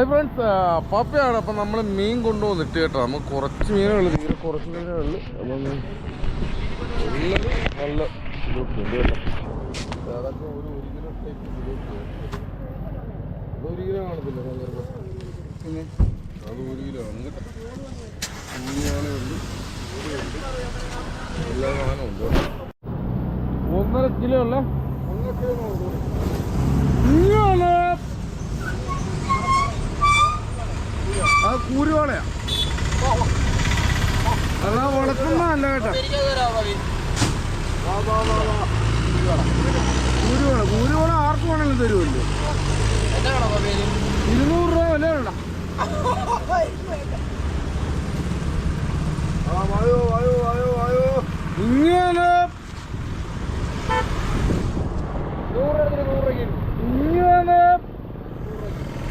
Hi friends പപ്പയാണ്. അപ്പം നമ്മൾ മീൻ കൊണ്ടുവന്നിട്ട് കേട്ടോ. നമുക്ക് കുറച്ച് മീനുകൾ തീരെ കുറച്ച് മീനുകളിൽ അപ്പം നല്ല കേട്ടോ. അതൊക്കെ ഒരു ഒരു കിലോ ടൈപ്പ് ഇതൊക്കെ അത് ഒരു കിലോ കാണത്തില്ല ഭയങ്കര പിന്നെ? അത് ഒരു കിലോ ആണ് കേട്ടോ എല്ലാ. ഒന്നര കിലോ അല്ലേ ഒന്നര കിലോ ഇങ്ങനെ അത് കൂരുവാളയാ അല്ല കേട്ടോ. കൂരുവാള കൂരുവാള ആർക്ക് വേണമെങ്കിലും തരുമല്ലോ ഇരുന്നൂറ് രൂപ വില വേണ്ട.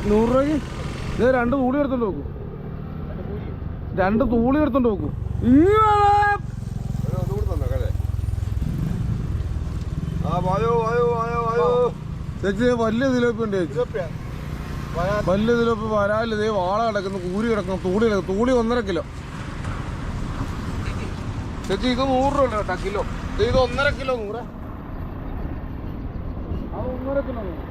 നൂറ് രൂപയ്ക്ക്. രണ്ട് കൂടി എടുത്തോണ്ട് നോക്കൂ. രണ്ട് തൂളി എടുത്തോണ്ട് നോക്കൂ ചേച്ചി ദേ വലിയ തിലോപ്പി ഉണ്ട് ചേച്ചി. വലിയ തിലോപ്പി വരാൽ ഇതേ വാള കിടക്കുന്നു കൂരി കിടക്കുന്നു തൂളി കിടക്കുന്നു. തൂളി ഒന്നര കിലോ. ചേച്ചി ഇത് നൂറ് രൂപ കേട്ടോ കിലോ. ദേ ഇത് ഒന്നര കിലോ നൂറ്. അത് ഒന്നര കിലോ നൂറ്.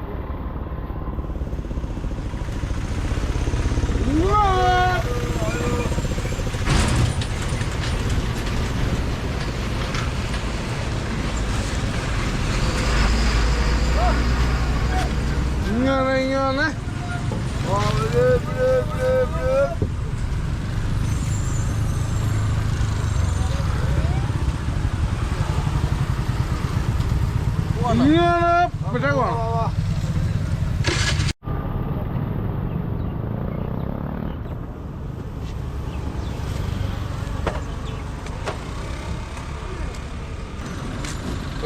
ഇങ്ങനെ ഇങ്ങനെ ഇങ്ങനെ വിട്ടേക്ക് വേണം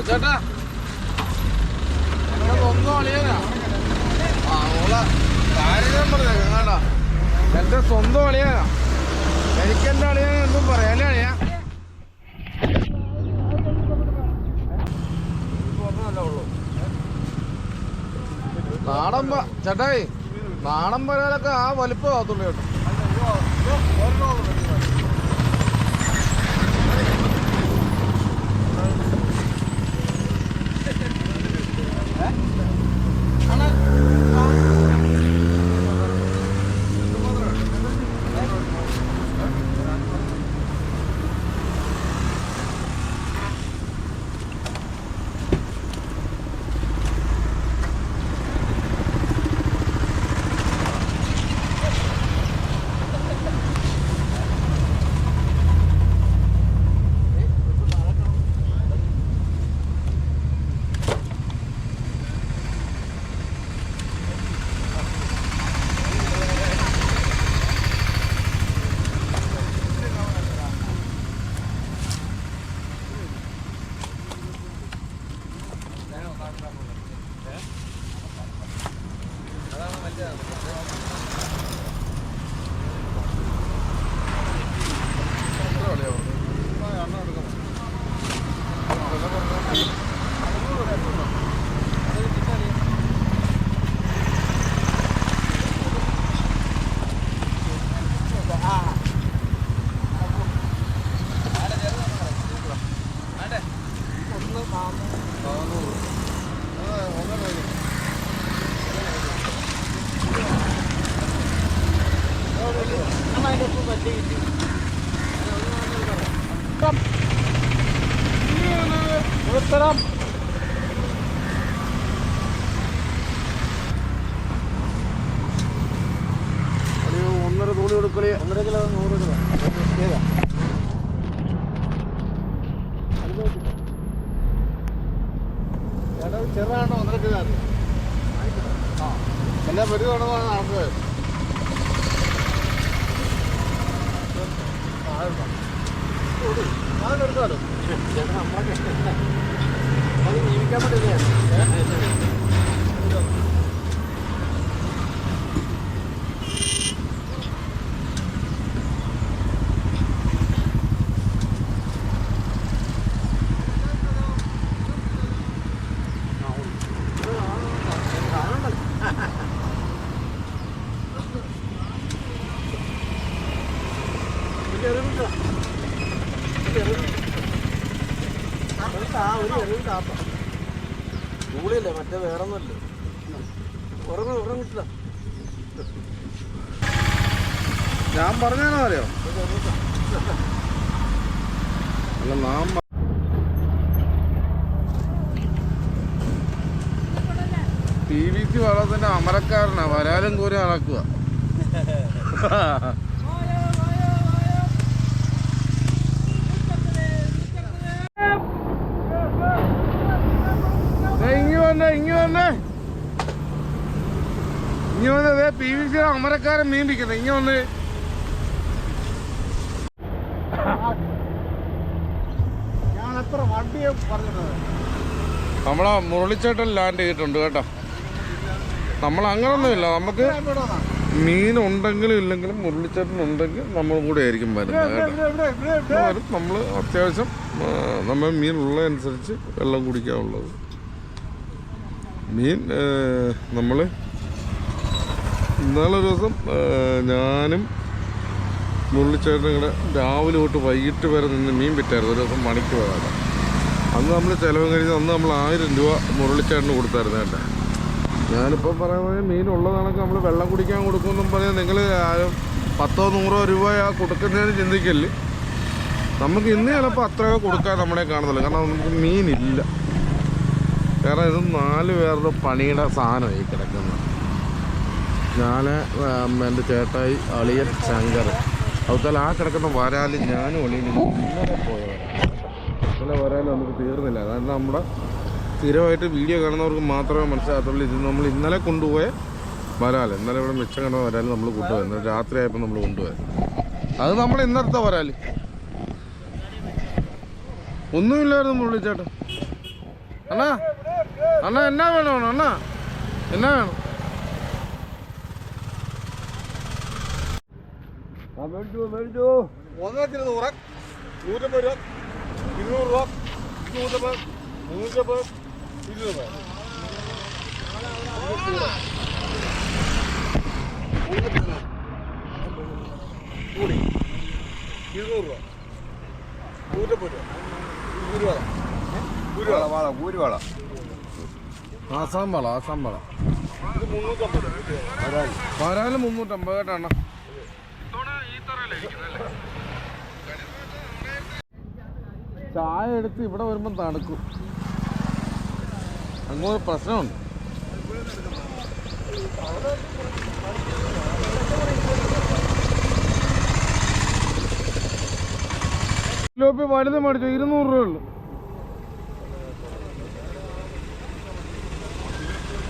ചേട്ടാ എന്റെ സ്വന്തം അളിയനാ ആ ഓള കാര്യം പറഞ്ഞേ കേട്ടാ എന്റെ സ്വന്തം അളിയാ എനിക്ക് എന്റെ അളിയനെ എന്തും പറയാം അല്ലേ അളിയ നാടൻ ചേട്ടായി നാടൻ പരാലൊക്കെ ആ വലിപ്പം ആകത്തുള്ളൂ കേട്ടോ. ഉത്തരം ഒരു എറിയും കാപ്പ ചൂടില്ലേ മറ്റേ വേറെ ഒന്നുമല്ലേ ഉറങ്ങും ഉറങ്ങിട്ടില്ല ഞാൻ പറഞ്ഞാണോ അറിയോ? അല്ല നാം ടി വി സി വളത്തിന്റെ അമരക്കാരനാ വരാലും കോരി നടക്കുക ഇങ്ങി വന്നേ ഇങ്ങി വന്നേ ഇങ്ങി വന്നേ പി വി സി അമരക്കാരൻ മീൻ പിക്കുന്നത് ഇങ്ങനെ ഒന്ന് നമ്മളെ മുരളിച്ചേട്ടൻ ലാൻഡ് ചെയ്തിട്ടുണ്ട് കേട്ടോ. നമ്മൾ അങ്ങനൊന്നുമില്ല. നമുക്ക് മീൻ ഉണ്ടെങ്കിലും ഇല്ലെങ്കിലും മുരളിച്ചേട്ടൻ ഉണ്ടെങ്കിൽ നമ്മൾ കൂടെ ആയിരിക്കും വരുന്നത് കേട്ടോ. നമ്മൾ അത്യാവശ്യം നമ്മൾ മീൻ ഉള്ളതനുസരിച്ച് വെള്ളം കുടിക്കാനുള്ളത്. മീൻ നമ്മൾ ഇന്നാളെ ഒരു ദിവസം ആ, ഞാനും മുള്ളിച്ചേട്ടനും കൂടെ രാവിലെ തൊട്ട് വൈകിട്ട് വരെ നിന്ന് മീൻ വിറ്റായിരുന്നു. ഒരു ദിവസം മണിക്ക് പോകാതെ അന്ന് നമ്മൾ ചിലവ് കഴിഞ്ഞ് അന്ന് നമ്മൾ ആയിരം രൂപ മുരളിച്ചേട്ടന് കൊടുത്തായിരുന്നു കേട്ടോ. ഞാനിപ്പോൾ പറയുന്നത് മീൻ ഉള്ളതാണെങ്കിൽ നമ്മൾ വെള്ളം കുടിക്കാൻ കൊടുക്കുമെന്നും പറഞ്ഞാൽ നിങ്ങൾ പത്തോ നൂറോ രൂപ കൊടുക്കുന്നതിന് ചിന്തിക്കൽ. നമുക്ക് ഇന്ന് ചിലപ്പോൾ അത്രയോ കൊടുക്കാൻ നമ്മളെ കാണുന്നില്ല കാരണം നമുക്ക് മീനില്ല. കാരണം ഇത് നാല് പേരുടെ പണിയുടെ സാധനമായി കിടക്കുന്നത്. ഞാൻ എന്റെ ചേട്ടായി അളിയൻ ശങ്കർ. അതുപോലെ ആ കിടക്കുന്ന വരാൽ ഞാനും അളിയനും ഇന്നലെ പോയവരാണ് ഇന്നലെ വരാൽ നമുക്ക് തീർന്നില്ല. കാരണം നമ്മുടെ സ്ഥിരമായിട്ട് വീഡിയോ കാണുന്നവർക്ക് മാത്രമേ മനസ്സിലാകത്തുള്ളൂ. ഇത് നമ്മൾ ഇന്നലെ കൊണ്ടുപോയ വരാൽ ഇന്നലെ ഇവിടെ മിച്ചം കിടന്ന വരാൽ നമ്മൾ കൊണ്ടുപോയത് ഇന്നലെ രാത്രി ആയപ്പോൾ നമ്മൾ കൊണ്ടുപോയത് അത് നമ്മൾ ഇന്നത്തെ വരാൽ ഒന്നുമില്ലായിരുന്നു മുള്ളി ചേട്ടൻ അണ്ണാ അണ്ണാ എന്നാ വേണം? അണ്ണാ എന്നാ വേണം? മേടിച്ചു മേടിച്ചു. ഒന്നരത്തിന് നൂറ് നൂറ്റമ്പത് രൂപ ഇരുന്നൂറ് രൂപ ഇരുന്നൂറ്റമ്പത് മുന്നൂറ്റമ്പത് ഇരുന്നൂറ് കൂടി ഇരുന്നൂറ് രൂപ. നൂറ്റമ്പത് രൂപ. കുരുവാള കുരുവാള ആസാം വള ആസാം വള ഇത് മുന്നൂറ്റമ്പത് രൂപ. വരാൽ മുന്നൂറ്റമ്പത് കേട്ടോ അണ്ണാ. ചായ എടുത്ത് ഇവിടെ വരുമ്പം തണുക്കും. അങ്ങോട്ട് പ്രശ്നമുണ്ട്. ലോപ്പി വലുത് മേടിച്ചു ഇരുന്നൂറ് രൂപ ഉള്ളു.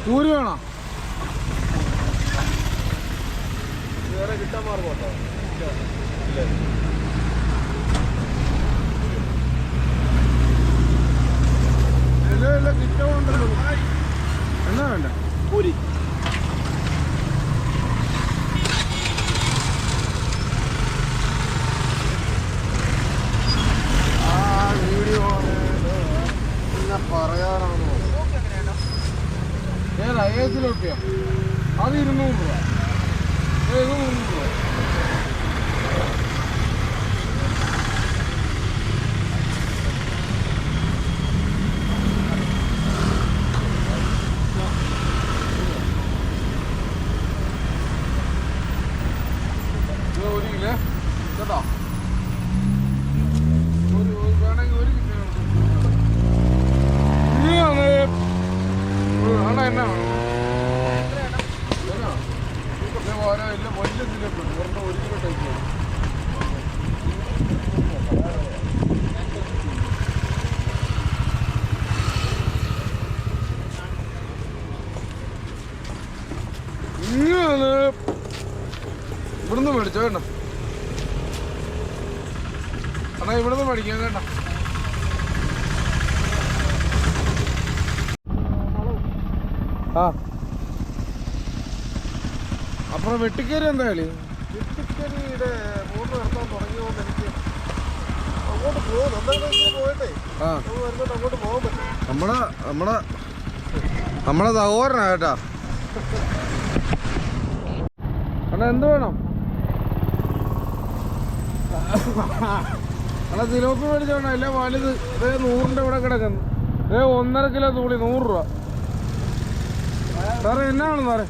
കൂരി വേണോ? വേറെ കിട്ടാൻ ഇല്ല കിട്ടുന്നുണ്ടല്ലോ എന്നാ വേണ്ട പൂരി ആ വീഡിയോ പിന്നെ പറയാനാണോ ഏതാ ഏതിലൊക്കെയാ അത് ഇരുന്നൂറ് രൂപ ഏത് മുന്നൂറ് രൂപ ഇത് ഒരു കിലോ കേട്ടോ ഒരു ഒരു വേണമെങ്കിൽ ഒരു കിലോ ഇനിയാണ് ആണോ എന്നാ എന്നാ? ഇത് ഓരോ ഇല്ല വലിയ ഇതിലേക്ക് ഉണ്ട് ഒരെണ്ണം ഒരു കിലോ ടൈപ്പ് വേണം. ഇനിയാണ് ഇവിടുന്ന് മേടിച്ചോ കേട്ടോ അണ്ണാ ഇവിടുന്ന് മേടിക്കാം കേട്ടോ. ആ. അപ്പുറം വെട്ടിക്കേരി എന്തായാലും വെട്ടിക്കേരിയുടെ മൂന്ന് നിർത്താൻ തുടങ്ങിയോണ്ട് എനിക്ക് അങ്ങോട്ട് പോകും പോയിട്ടേ. അങ്ങോട്ട് പോകാൻ പറ്റും നമ്മളെ നമ്മളെ നമ്മളെ സഹോദരനാ കേട്ടാ. അണ്ണാ എന്ത് വേണം? അല്ല സിലോപ്പ് മേടിച്ചോണ്ട അല്ല വലുത്. ഇതേ നൂറിന്റെ ഇവിടെ കിടക്കുന്നു. ഇതേ ഒന്നര കിലോ തൂളി നൂറ് രൂപ. സാറേ എന്നാണെന്ന് സാറേ?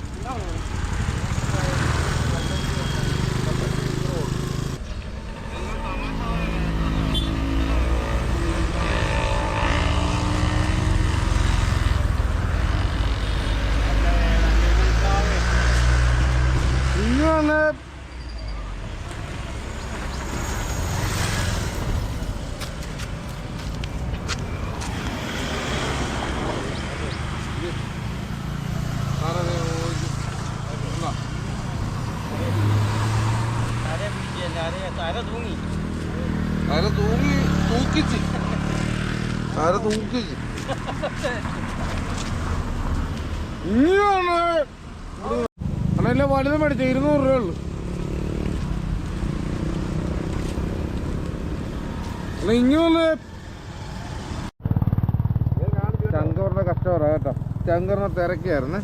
മേടിച്ച ഇരുന്നൂറ് രൂപ ഉള്ളു. അല്ല ഇനി വന്ന് ശങ്കറിന്റെ കസ്റ്റമറാ കേട്ടോ. ശങ്കറിനെ തിരക്കിയായിരുന്നേ.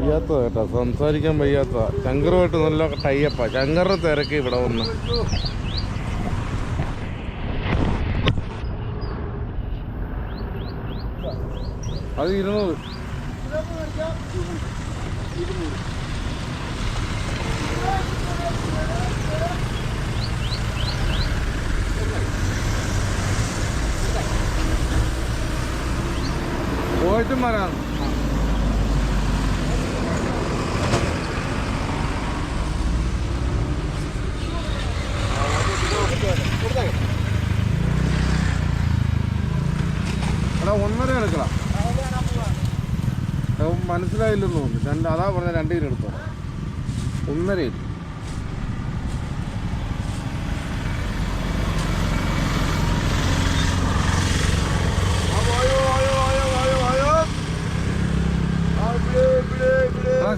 അവർക്ക് വയ്യാത്ത കേട്ടോ സംസാരിക്കാൻ വയ്യാത്ത ശങ്കറുമായിട്ട് നല്ല ടൈപ്പാ ശങ്കറിന് തിരക്ക് ഇവിടെ വന്ന്. അത് ഇരുന്നൂറ്. പോയിട്ടും വരാം. എടുക്കണം. മനസ്സിലായില്ലെന്ന് തോന്നുന്നു. രണ്ട് അതാ പറഞ്ഞ രണ്ട് കിലോ എടുത്തോ. ഒന്നര കിലോ.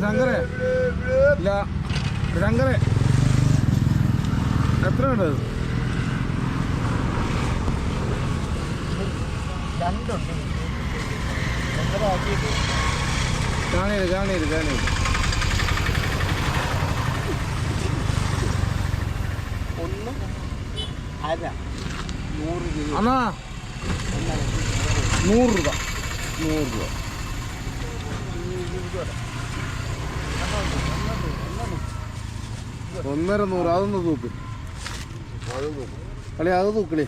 ശങ്കരേ ഇല്ല ശങ്കരേ എത്ര ഉണ്ട് നൂറ് രൂപ അണ്ണാ നൂറ് രൂപ നൂറ് രൂപ ഒന്നര നൂറ് അതൊന്ന് തൂക്ക് അളി അത് തൂക്കളി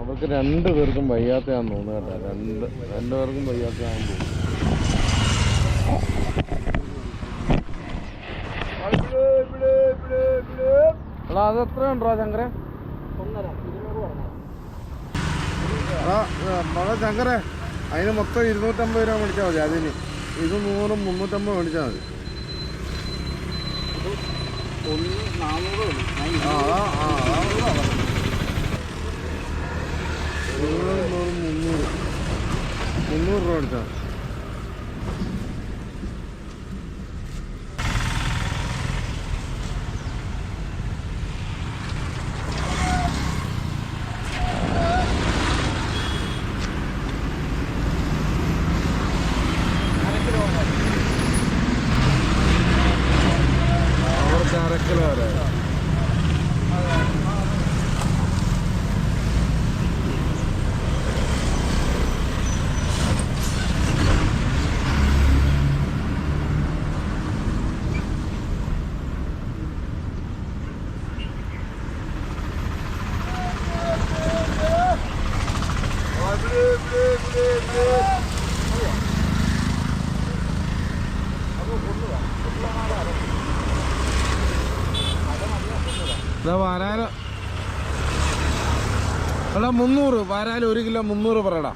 അവർക്ക് രണ്ടു പേർക്കും വയ്യാത്തയാന്ന് തോന്നുന്നു കേട്ടോ. രണ്ട് രണ്ടു പേർക്കും വയ്യാത്തയാന്ന് തോന്നുന്നു. എടാ ഉണ്ടോ ശങ്കരെ? മഴ ശങ്കരെ അതിന് മൊത്തം ഇരുന്നൂറ്റമ്പത് രൂപ മേടിച്ചാൽ മതി. അതിന് ഇത് നൂറും മുന്നൂറ്റമ്പത് മേടിച്ചാൽ മതി. ആ അതാ ആ അതാ നൂറ് നൂറ് മുന്നൂറ് മുന്നൂറ് രൂപ മേടിച്ചാൽ മതി അവർക്ക് അരക്കിലോ വരെ ഇതാ വാരാൽ. എടാ മുന്നൂറ്. വാരാൽ ഒരു കിലോ മുന്നൂറ് പറയടാ.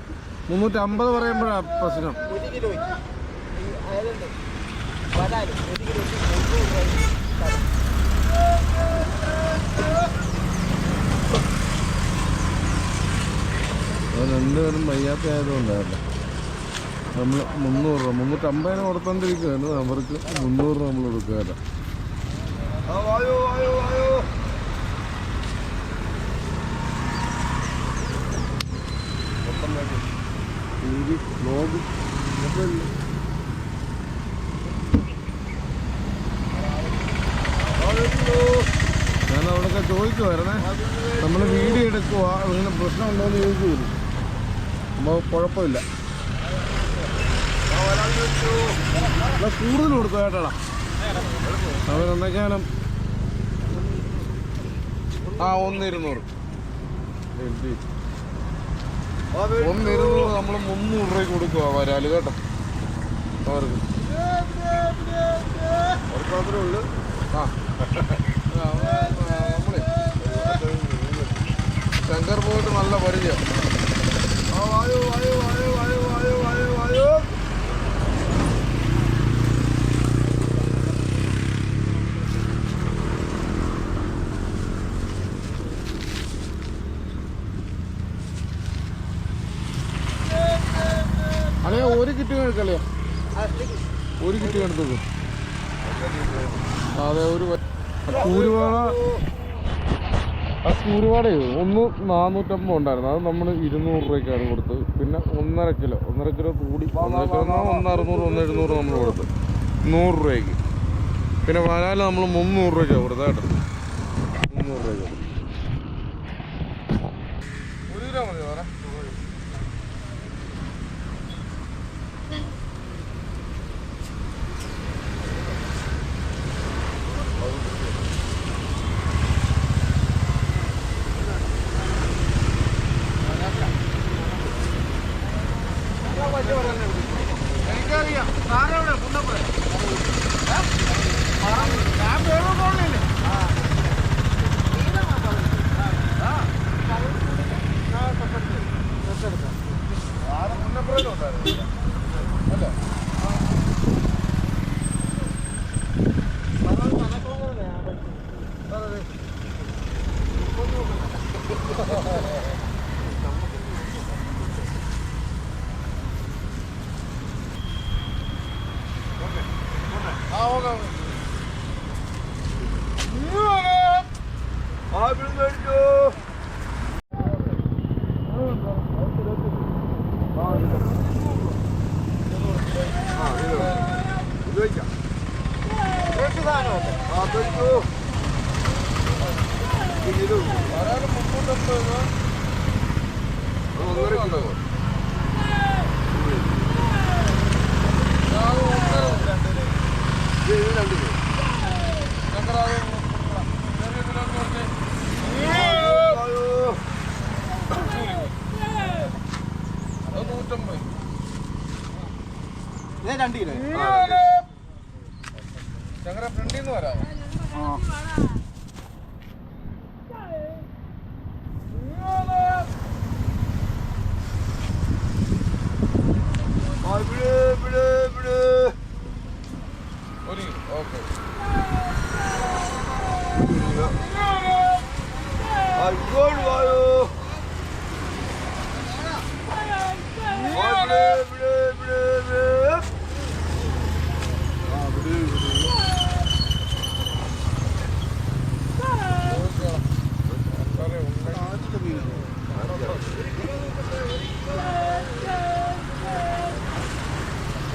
മുന്നൂറ്റി അമ്പത് പറയുമ്പോഴാ പ്രശ്നം. രണ്ടുപേരും വയ്യാത്ത ആയതുകൊണ്ടായിരുന്നു നമ്മൾ മുന്നൂറ് രൂപ മുന്നൂറ്റമ്പതിന് കൊടുത്തോണ്ടിരിക്കുകയാണ് അവർക്ക് മുന്നൂറ് രൂപ നമ്മൾ കൊടുക്കുകയല്ല ആ വായോ വായോ വായോ മൊത്തം വേണ്ടി ടി ബ്ലോഗ് ഞാൻ അവിടെയൊക്കെ ചോദിക്കുമായിരുന്നേ നമ്മൾ വീഡിയോ എടുക്കുക അങ്ങനെ പ്രശ്നമുണ്ടോ എന്ന് ചോദിക്കൂല അപ്പോൾ കുഴപ്പമില്ല. എന്നാ കൂടുതൽ കൊടുക്കുക കേട്ടോടാ അവൻ എന്തൊക്കെയാലും ആ ഒന്ന് ഇരുന്നൂറ് എഴുതി. ഒന്ന് നമ്മൾ മുന്നൂറ് രൂപയ്ക്ക് കൊടുക്കുക വരാൽ കേട്ടോ. അവർക്ക്. അവർക്ക് മാത്രമേ ഉള്ളൂ. ആ. ശങ്കർ പോയിട്ട് നല്ല പരിചയം. ആ വായു വായോ വായോ വായോ വായോ അളിയ ഒരു കിറ്റ് കഴിക്കളിയ ഒരു കിട്ടി കണ്ടത്. അതെ ഒരു വ- ആ കൂരുവാട ഒന്ന് നാനൂറ്റമ്പത് ഉണ്ടായിരുന്നു. അത് നമ്മൾ ഇരുന്നൂറ് രൂപയ്ക്കാണ് കൊടുത്തത് പിന്നെ ഒന്നര കിലോ. ഒന്നര കിലോ കൂടി. ഒന്നര കിലോ ഒന്ന് അറുന്നൂറ് ഒന്ന് എഴുന്നൂറ് നമ്മൾ കൊടുത്തു. നൂറ് രൂപയ്ക്ക്. പിന്നെ വരാൽ നമ്മൾ മുന്നൂറ് രൂപയ്ക്കാണ് കൊടുത്തത് കേട്ടോ. മുന്നൂറ് രൂപയ്ക്ക് ഒരു കിലോ മതി വേറെ എനിക്കറിയാം സാറെവിടെ പുന്നപ്പുറ ഞാൻ വേറെ പോകണില്ലേ ആ ഓക്കെ ആ ഇവിടെ മേടിച്ചോ ആ ഇത് ഇത് വയ്ക്കാം ആ മേടിച്ചോ ഇത് ഒരാൾ മുന്നൂറ്റമ്പത് രൂപ ഒന്നര കിലോ അത് ഒന്നര രണ്ടിന് ഇത് ഇത് രണ്ട് കിലോ ഞങ്ങളത് ചെറിയ കിലോ കുറച്ച് വായോ അത് നൂറ്റമ്പത് രണ്ട് കിലോ ഞങ്ങളുടെ ഫ്രണ്ടിൽ നിന്ന് വരാം ആ ഇവിടെ ഇവിടെ ഇവിടെ ഒരു ഓക്കെ ആ ഇങ്ങോട്ട് വായോ ആ ഇവിടെ ഇവിടെ ഇവിടെ ഇവിടെ ആ ഇവിടെ ഇവിടെ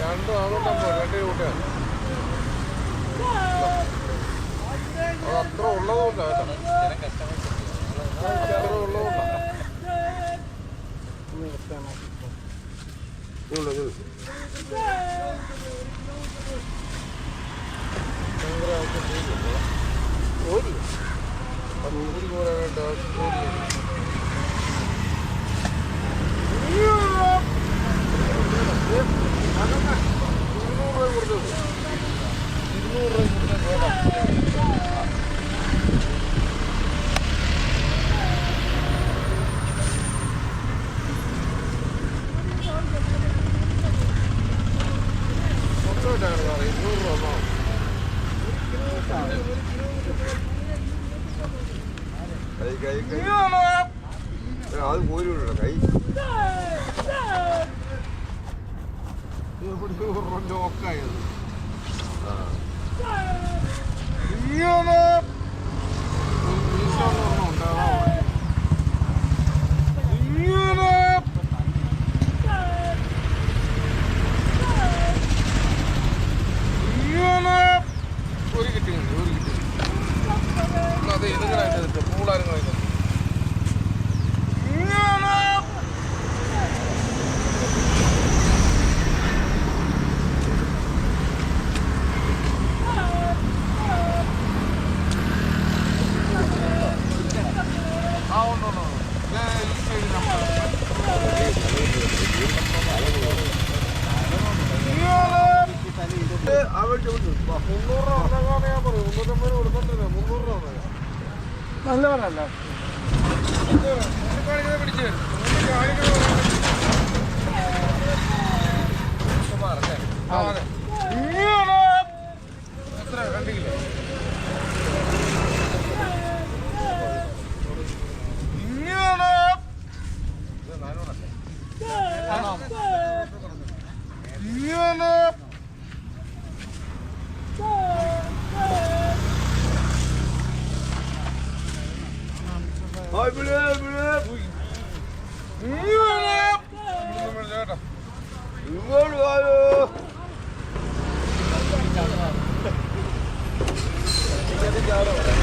രണ്ടും ആളുണ്ടോ രണ്ട് കൂട്ടുകാർ അത് അത്ര ഉള്ളതുകൊണ്ടാ കേട്ടോ അത്ര ഉള്ളതുകൊണ്ടാ ഉള്ളു, ഉള്ളു. അത് ഊരി പോരാനായിട്ട് ആ ജോലി ചെയ്തു. രൂപ കൊടുത്തത് ഇരുന്നൂറ് രൂപ കൊടുത്തത് വേണം മൊത്തമായിട്ടാണ് സാറേ ഇരുന്നൂറ് രൂപ മാവും. കൈ കൈ കൈ ഏ, അത് കോരി വിടണം കൈ പിടി ലോക്കായത് ഒരു കിട്ടിയുണ്ട് ഒരു കിട്ടി അതെ ഇതുങ്ങളായിട്ട് പൂളാരും കളയുന്നത് ആ ഉണ്ട് ഉണ്ട് ഉണ്ട്. ദേ, ഈ സൈഡിൽ നമ്മൾ മുന്നൂറ് രൂപ ഉണ്ടാകാതെ ഞാൻ പറയും മുന്നൂറ്റമ്പത് കൊടുക്കണ്ടില്ല മുന്നൂറ് രൂപ തന്നേക്കാം. നല്ലവരല്ല. 你今天加油。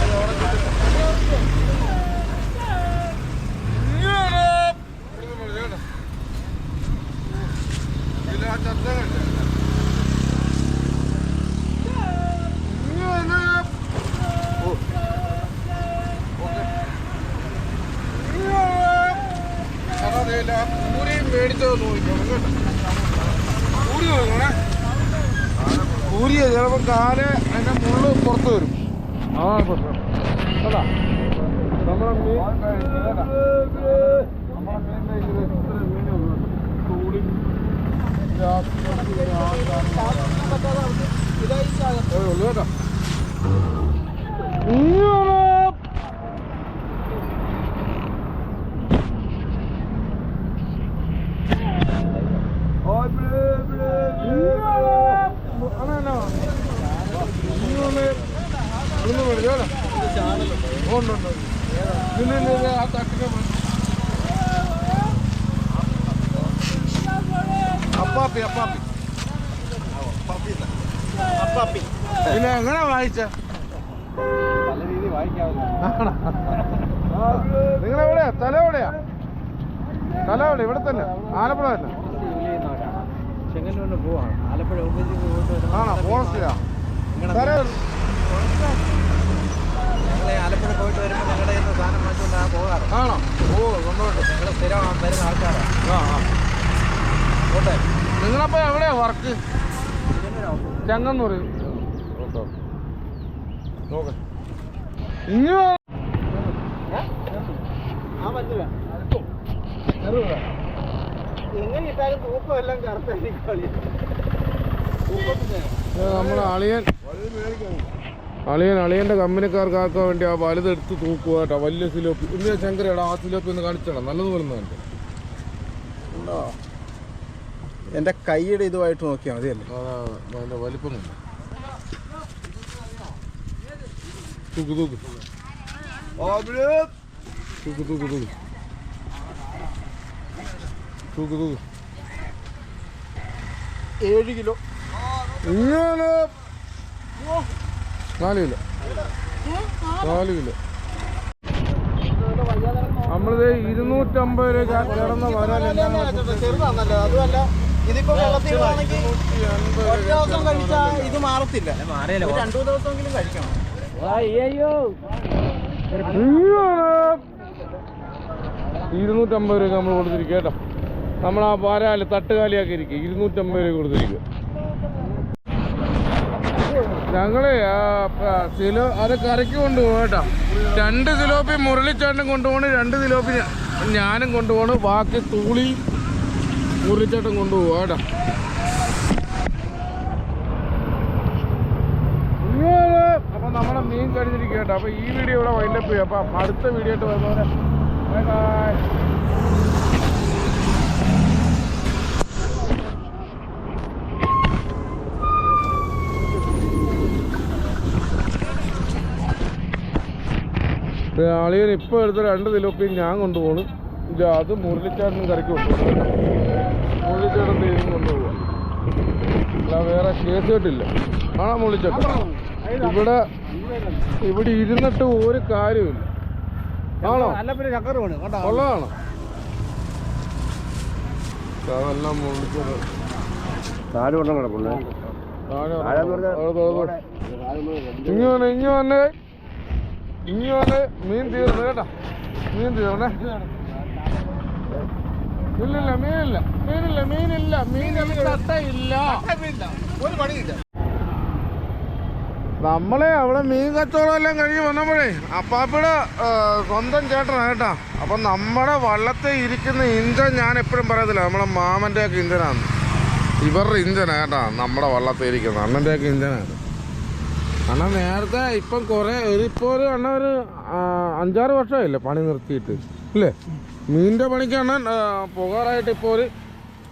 അപ്പാപ്പി അപ്പാപ്പി പിന്നെ എങ്ങനെ വായിച്ച എവിടെയാ തല എവിടെയാ തല എവിടെ ഇവിടെ തന്നെ ആലപ്പുഴ തന്നെ ചെങ്ങന്നൂരിന് പോവാണ് ആലപ്പുഴ ആണോ ഫോറസ്റ്റിലാ തല ആലപ്പുഴ പോയിട്ട് വരുമ്പോൾ ഞങ്ങളുടെ കയ്യിൽ നിന്ന് സാധനം വാങ്ങിച്ചുകൊണ്ടാണ് പോകാറ്. ആണോ? ഓ കൊണ്ടുപോട്ടെ ഞങ്ങൾ സ്ഥിരം വരുന്ന ആൾക്കാരാണ് ആ ആ. ഓട്ടെ നിങ്ങളപ്പോൾ എവിടെയാണ് വർക്ക് ചെങ്ങന്നൂർ നോക്ക്. ഇങ്ങ്. ആ പറ്റില്ല എങ്ങനെ ഇട്ടാലും എല്ലാം കറുത്തായിരിക്കും കളി നമ്മുടെ അളിയൻ. അളിയൻ അളിയന്റെ കമ്പനിക്കാർക്കാക്കാൻ വേണ്ടി ആ വലുതെടുത്ത് തൂക്കുക കേട്ടോ. വലിയ സിലോപ്പി. ഇന്ന് ശങ്കരയുടെ ആ സിലോപ്പി ഒന്ന് കാണിച്ചണം നല്ലതുപോലെ ഉണ്ടോ? എന്റെ കൈയുടെ ഇതുമായിട്ട് നോക്കിയാൽ മതിയല്ലേ? വലിപ്പം കണ്ടോ? തൂക്ക് തൂക്ക്. തൂക്ക് തൂക്ക് തൂക്ക്. തൂക്ക് തൂക്ക്. ഏഴ് കിലോ. ഇങ്ങനെ. നാല് കിലോ നാല് കിലോ നമ്മളിത് ഇരുന്നൂറ്റമ്പത് രൂപ കിടന്ന വരാൻ ഇതിപ്പോ വെള്ളത്തിൽ ദിവസം കഴിച്ചാൽ ഇത് മാറത്തില്ല. ഒരു രണ്ടു ദിവസമെങ്കിലും കഴിക്കണം. ഇരുന്നൂറ്റമ്പത് രൂപ നമ്മൾ കൊടുത്തിരിക്കുക കേട്ടോ. നമ്മൾ ആ വരാൽ തട്ടുകാലിയാക്കി ഇരിക്കുക ഇരുന്നൂറ്റമ്പത് രൂപ കൊടുത്തിരിക്കുക ഞങ്ങൾ സിലോ അത് കറിക്ക് കൊണ്ടുപോകും കേട്ടോ. രണ്ട് സിലോപ്പി മുരളിച്ചേട്ടൻ കൊണ്ടുപോകണം രണ്ട് സിലോപ്പി ഞാനും കൊണ്ടുപോകണം ബാക്കി തൂളി മുരളിച്ചേട്ടൻ കൊണ്ടുപോകും കേട്ടോ. അപ്പൊ നമ്മളെ മീൻ കഴിഞ്ഞിരിക്കുക കേട്ടോ. അപ്പൊ ഈ വീഡിയോ ഇവിടെ വൈൻഡപ്പ് ചെയ്യാം. അപ്പൊ അടുത്ത വീഡിയോ ആയിട്ട് വരുന്നവരെ ബൈ ബൈ അളിയൻ ഇപ്പോൾ എടുത്ത രണ്ട് തിലോപ്പിയും ഞാൻ കൊണ്ടുപോകണം ഇത് അത് മുരളിച്ചാട്ടനും കറിക്കും കൊണ്ടുപോകണം മുരളിച്ചാട്ടൻ തീരും കൊണ്ടുപോകുക അല്ല വേറെ കേസ് കേട്ടില്ല ആണോ മുരളിച്ചാട്ടൻ? ഇവിടെ ഇവിടെ ഇരുന്നിട്ട് ഒരു കാര്യമില്ല ആണോ? കൊള്ളതാണോ ഇങ്ങനെ ഇങ്ങനെ ഉള്ളതാണോ അതെല്ലാം താഴെ വെള്ളം വന്നെ. ഇങ്ങ് വന്നെ ഇങ്ങ് മീൻ തീർന്നു കേട്ടാ. മീൻ തീർന്നേ. ഇല്ലില്ല മീനില്ല. മീനില്ല മീനില്ല. മീനില്ല. തട്ടയില്ല. ഒരു പണിയില്ല. നമ്മളെ അവിടെ മീൻ കച്ചവടം എല്ലാം കഴിഞ്ഞ് വന്നപ്പോഴേ അപ്പാപ്പിയുടെ സ്വന്തം ചേട്ടനാണ് കേട്ടാ. അപ്പം നമ്മുടെ വള്ളത്തെ ഇരിക്കുന്ന ഇഞ്ചൻ ഞാൻ എപ്പോഴും പറയത്തില്ല. നമ്മളെ മാമന്റെ ഒക്കെ ഇഞ്ചനാണ് ഇവരുടെ ഇഞ്ചനാ കേട്ടാ. നമ്മുടെ വള്ളത്തിൽ ഇരിക്കുന്നത് അണ്ണന്റെ ഒക്കെ ഇഞ്ചനാണ് അണ്ണൻ നേരത്തെ ഇപ്പം കുറേ ഒരു ഇപ്പോൾ ഒരു അണ്ണ ഒരു അഞ്ചാറ് വർഷമായില്ലേ പണി നിർത്തിയിട്ട് അല്ലേ മീനിന്റെ പണിക്ക് അണ്ണൻ പുകാറായിട്ട് ഇപ്പോൾ ഒരു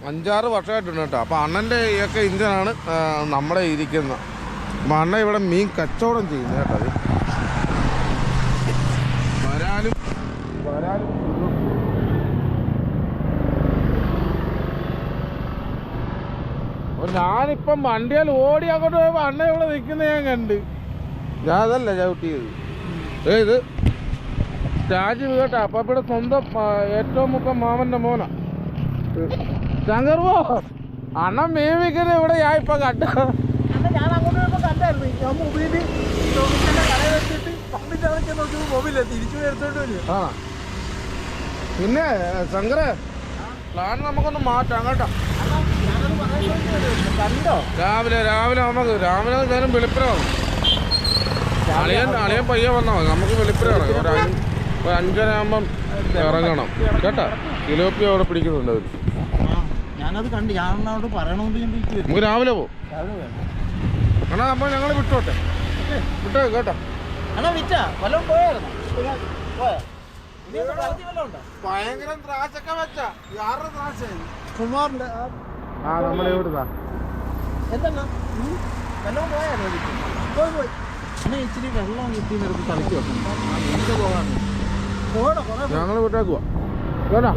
അഞ്ചാറ് വർഷമായിട്ടുണ്ട് കേട്ടോ. അപ്പോൾ അണ്ണന്റെ ഒക്കെ ഇഞ്ചനാണ് നമ്മുടെ ഇരിക്കുന്നത് അപ്പം അണ്ണ ഇവിടെ മീൻ കച്ചവടം ചെയ്യുന്നത് കേട്ടോ അത് വരാനും വരാനും അപ്പൊ ഞാനിപ്പം വണ്ടിയാൽ ഓടി അങ്ങോട്ട് പോയപ്പോ അണ്ണ ഇവിടെ നിൽക്കുന്ന ഞാൻ കണ്ട്. ഞാൻ അതല്ല ചവിട്ടിയത് ഏത് ഇത്. രാജീവ് കേട്ടോ അപ്പാപ്പയുടെ സ്വന്തം ഏറ്റവും മുക്കം മാമന്റെ മോന. ശങ്കർവോ അണ്ണൻ മീൻ വിൽക്കുന്നത് ഇവിടെ ഞാൻ ഇപ്പൊ കണ്ട. ഞാൻ അങ്ങോട്ട് വരുമ്പോ കണ്ടായിരുന്നു. ഞാൻ മൊബൈൽ ടോമിന്റെ കടയിൽ വെച്ചിട്ട് പമ്പിന്റെ അവിടെ നോക്കിയപ്പോ മൊബൈലില്ല? തിരിച്ചു എടുത്തോണ്ട് വരും ആ. പിന്നെ ശങ്കര പ്ലാൻ നമുക്കൊന്ന് മാറ്റാം കേട്ടോ. രാവിലെ രാവിലെ നമുക്ക് രാവിലെ നേരം വെളുപ്പിനാവും അളിയൻ അളിയൻ പയ്യെ വന്നാൽ മതി നമുക്ക് വെളുപ്പിന് ഒരു ഒരു അഞ്ചര ആകുമ്പം ഇറങ്ങണം. കേട്ടാ? കിലോപ്പി അവിടെ പിടിക്കുന്നുണ്ട് അതിൽ ഞാനത് കണ്ട്. പറയണമെന്ന് നമുക്ക് രാവിലെ പോകും അപ്പൊ ഞങ്ങൾ വിട്ടോട്ടെ. വിട്ടോ കേട്ടോ. അണ്ണാ വിറ്റാ. വല്ലതും പോയായിരുന്നോ? ഭയങ്കര ത്രാശൊക്കെ വെച്ചാ. യാറ് ത്രാശായി കുമാറിന്റെ ആ, നമ്മളെ എവിടുന്നാ? വല്ലതും പോയായിരുന്നോ വിറ്റ്? പോയി പോയി. അണ്ണാ ഇച്ചിരി വെള്ളം കിട്ടി നിർത്തി നമുക്ക് പോകാൻ ഞങ്ങൾ വിട്ടേക്കുവാ കേട്ടോ